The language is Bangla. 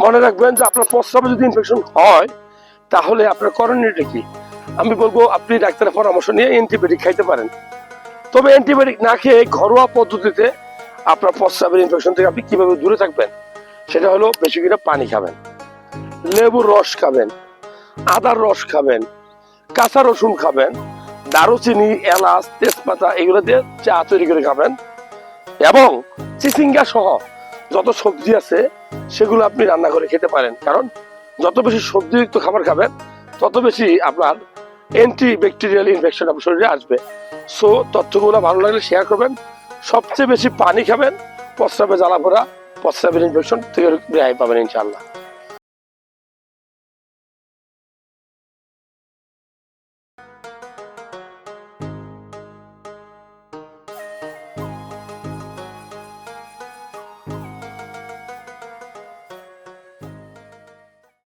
মনে রাখবেন যে আপনার প্রস্রাবে যদি ইনফেকশন হয়, তাহলে আপনার করণীয়টা কি? আমি বলব, আপনি ডাক্তারের পরামর্শ নিয়ে অ্যান্টিবায়োটিক খাইতে পারেন। তবে অ্যান্টিবায়োটিক না খেয়ে ঘরোয়া পদ্ধতিতে আপনার প্রস্রাবের ইনফেকশন থেকে আপনি কীভাবে দূরে থাকবেন, সেটা হলো বেশি করে পানি খাবেন লেবুর রস খাবেন আদার রস খাবেন, কাঁচা রসুন খাবেন, দারুচিনি, এলাচ, তেজপাতা, এগুলো দিয়ে চা তৈরি করে খাবেন এবং চিচিঙ্গা সহ যত সবজি আছে, সেগুলো আপনি রান্না করে খেতে পারেন। কারণ যত বেশি সবজিযুক্ত খাবার খাবেন, তত বেশি আপনার অ্যান্টি ব্যাকটেরিয়াল ইনফেকশন আপনার শরীরে আসবে। সো তথ্যগুলো ভালো লাগলে শেয়ার করবেন। সবচেয়ে বেশি পানি খাবেন প্রস্রাবে জ্বালা পোড়া প্রস্রাবের ইনফেকশন থেকে রেহাই পাবেন ইনশাআল্লাহ।